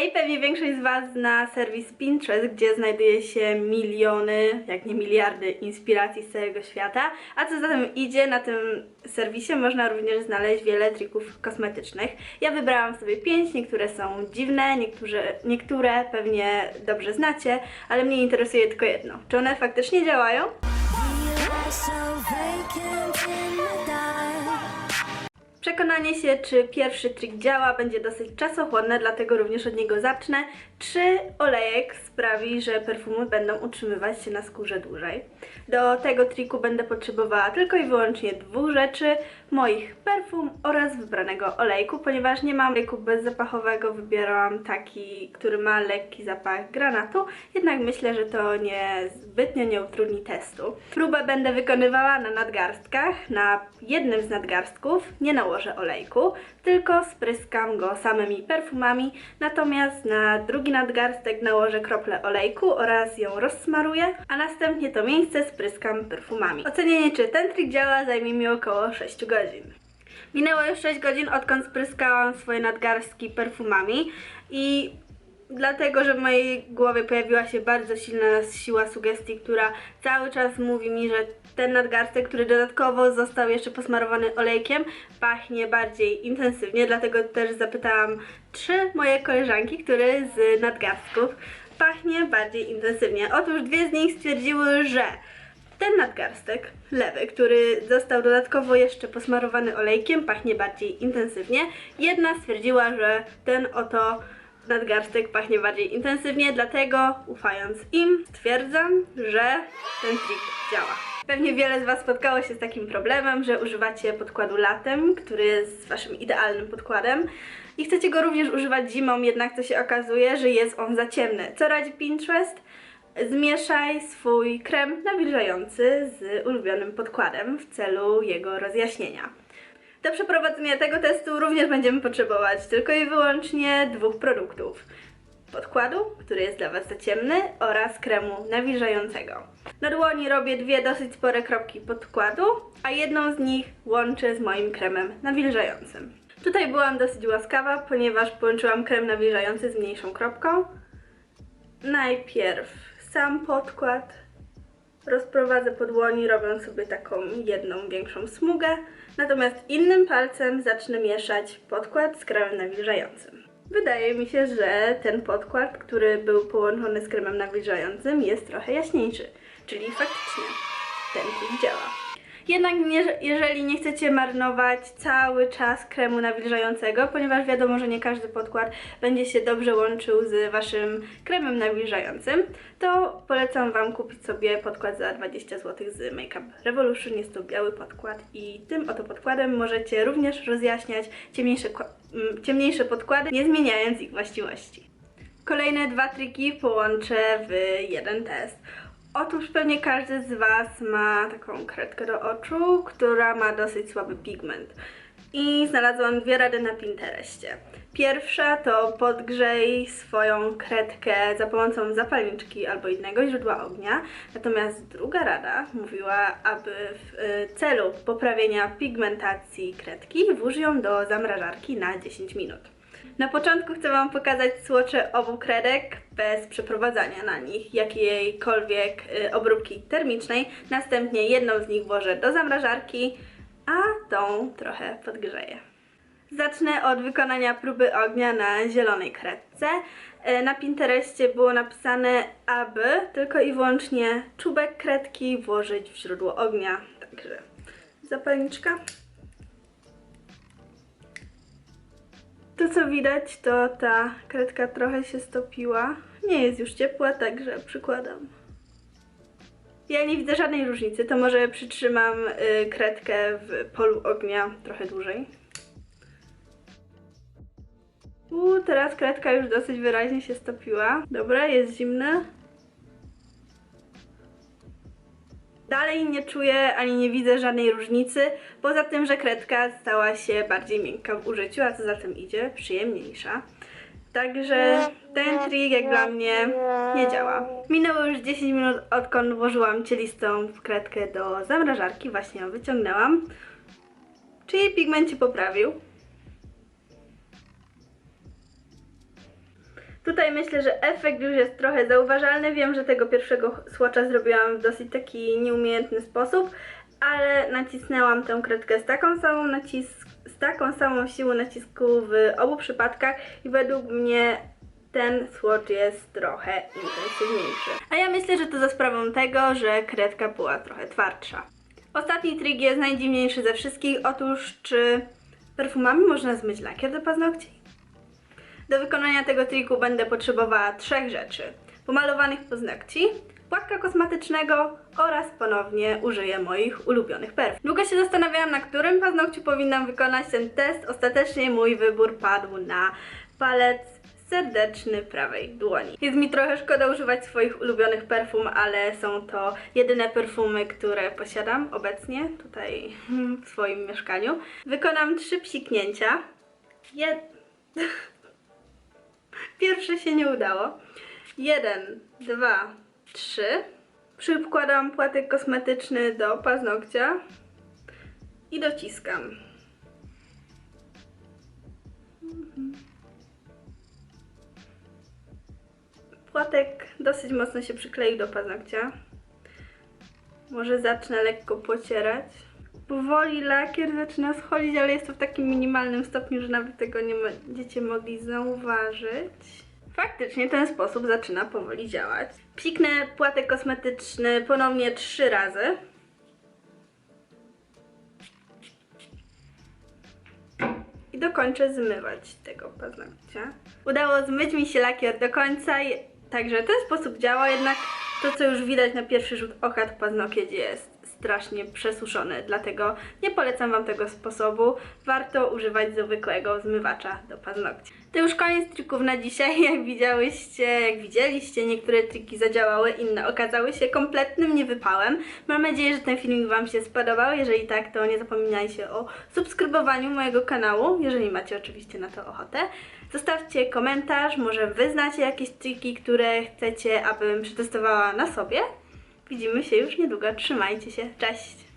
Hej, pewnie większość z Was zna serwis Pinterest, gdzie znajduje się miliony, jak nie miliardy inspiracji z całego świata. A co za tym idzie, na tym serwisie można również znaleźć wiele trików kosmetycznych. Ja wybrałam sobie pięć, niektóre są dziwne, niektóre, niektóre pewnie dobrze znacie, ale mnie interesuje tylko jedno. Czy one faktycznie działają? lie Przekonanie się, czy pierwszy trik działa, będzie dosyć czasochłonne, dlatego również od niego zacznę. Czy olejek sprawi, że perfumy będą utrzymywać się na skórze dłużej? Do tego triku będę potrzebowała tylko i wyłącznie dwóch rzeczy: moich perfum oraz wybranego olejku, ponieważ nie mam olejku bezzapachowego, wybierałam taki, który ma lekki zapach granatu, jednak myślę, że to nie zbytnio nie utrudni testu. Próbę będę wykonywała na nadgarstkach, na jednym z nadgarstków nie nałożę olejku, tylko spryskam go samymi perfumami, natomiast na drugi nadgarstek nałożę kroplę olejku oraz ją rozsmaruję, a następnie to miejsce spryskam perfumami. Ocenienie czy ten trik działa zajmie mi około 6 godzin. Minęło już 6 godzin, odkąd spryskałam swoje nadgarstki perfumami i dlatego, że w mojej głowie pojawiła się bardzo silna siła sugestii, która cały czas mówi mi, że ten nadgarstek, który dodatkowo został jeszcze posmarowany olejkiem, pachnie bardziej intensywnie, dlatego też zapytałam trzy moje koleżanki, które z nadgarstków pachnie bardziej intensywnie. Otóż dwie z nich stwierdziły, że ten nadgarstek, lewy, który został dodatkowo jeszcze posmarowany olejkiem, pachnie bardziej intensywnie. Jedna stwierdziła, że ten oto nadgarstek pachnie bardziej intensywnie, dlatego ufając im stwierdzam, że ten trik działa. Pewnie wiele z Was spotkało się z takim problemem, że używacie podkładu latem, który jest waszym idealnym podkładem i chcecie go również używać zimą, jednak to się okazuje, że jest on za ciemny. Co radzi Pinterest? Zmieszaj swój krem nawilżający z ulubionym podkładem w celu jego rozjaśnienia. Do przeprowadzenia tego testu również będziemy potrzebować tylko i wyłącznie dwóch produktów. Podkładu, który jest dla Was za ciemny oraz kremu nawilżającego. Na dłoni robię dwie dosyć spore kropki podkładu, a jedną z nich łączę z moim kremem nawilżającym. Tutaj byłam dosyć łaskawa, ponieważ połączyłam krem nawilżający z mniejszą kropką. Najpierw sam podkład rozprowadzę po dłoni, robiąc sobie taką jedną większą smugę, natomiast innym palcem zacznę mieszać podkład z kremem nawilżającym. Wydaje mi się, że ten podkład, który był połączony z kremem nawilżającym jest trochę jaśniejszy, czyli faktycznie ten trik działa. Jednak nie, jeżeli nie chcecie marnować cały czas kremu nawilżającego, ponieważ wiadomo, że nie każdy podkład będzie się dobrze łączył z waszym kremem nawilżającym, to polecam wam kupić sobie podkład za 20 zł z Makeup Revolution. Jest to biały podkład i tym oto podkładem możecie również rozjaśniać ciemniejsze, mm, ciemniejsze podkłady, nie zmieniając ich właściwości. Kolejne dwa triki połączę w jeden test. Otóż pewnie każdy z Was ma taką kredkę do oczu, która ma dosyć słaby pigment. I znalazłam dwie rady na Pinterestie. Pierwsza to podgrzej swoją kredkę za pomocą zapalniczki albo innego źródła ognia. Natomiast druga rada mówiła, aby w y, celu poprawienia pigmentacji kredki włóż ją do zamrażarki na 10 minut. Na początku chcę Wam pokazać słocze obu kredek bez przeprowadzania na nich jakiejkolwiek y, obróbki termicznej. Następnie jedną z nich włożę do zamrażarki, a tą trochę podgrzeję. Zacznę od wykonania próby ognia na zielonej kredce. Y, Na Pinterestie było napisane, aby tylko i wyłącznie czubek kredki włożyć w źródło ognia. Także zapalniczka. To co widać, to ta kredka trochę się stopiła. Nie jest już ciepła, także przykładam. Ja nie widzę żadnej różnicy, to może przytrzymam y, kredkę w polu ognia trochę dłużej. Uuu, teraz kredka już dosyć wyraźnie się stopiła. Dobra, jest zimna. Dalej nie czuję ani nie widzę żadnej różnicy, poza tym, że kredka stała się bardziej miękka w użyciu, a co za tym idzie, przyjemniejsza. Także ten trik jak dla mnie nie działa. Minęło już 10 minut odkąd włożyłam cielistą kredkę do zamrażarki, właśnie ją wyciągnęłam. Czy jej pigment się poprawił? Tutaj myślę, że efekt już jest trochę zauważalny. Wiem, że tego pierwszego słocza zrobiłam w dosyć taki nieumiejętny sposób, ale nacisnęłam tę kredkę z taką samą nacisk, z taką samą siłą nacisku w obu przypadkach i według mnie ten słocz jest trochę intensywniejszy. A ja myślę, że to za sprawą tego, że kredka była trochę twardsza. Ostatni trik jest najdziwniejszy ze wszystkich. Otóż, czy perfumami można zmyć lakier do paznokci? Do wykonania tego triku będę potrzebowała trzech rzeczy. Pomalowanych paznokci, płatka kosmetycznego oraz ponownie użyję moich ulubionych perfum. Długo się zastanawiałam, na którym paznokciu powinnam wykonać ten test. Ostatecznie mój wybór padł na palec serdeczny prawej dłoni. Jest mi trochę szkoda używać swoich ulubionych perfum, ale są to jedyne perfumy, które posiadam obecnie tutaj w swoim mieszkaniu. Wykonam trzy psiknięcia. Jed... Pierwsze się nie udało. Jeden, dwa, trzy. Przykładam płatek kosmetyczny do paznokcia i dociskam. Płatek dosyć mocno się przykleił do paznokcia. Może zacznę lekko pocierać. Powoli lakier zaczyna schodzić, ale jest to w takim minimalnym stopniu, że nawet tego nie będziecie mogli zauważyć. Faktycznie ten sposób zaczyna powoli działać. Psiknę płatek kosmetyczny ponownie trzy razy. I dokończę zmywać tego paznokcia. Udało zmyć mi się lakier do końca, także ten sposób działa, jednak to co już widać na pierwszy rzut oka to paznokieć jest strasznie przesuszony, dlatego nie polecam Wam tego sposobu. Warto używać zwykłego zmywacza do paznokci. To już koniec trików na dzisiaj. Jak widziałyście, jak widzieliście, niektóre triki zadziałały, inne okazały się kompletnym niewypałem. Mam nadzieję, że ten filmik Wam się spodobał. Jeżeli tak, to nie zapominajcie o subskrybowaniu mojego kanału, jeżeli macie oczywiście na to ochotę. Zostawcie komentarz, może Wy znacie jakieś triki, które chcecie, abym przetestowała na sobie. Widzimy się już niedługo. Trzymajcie się. Cześć!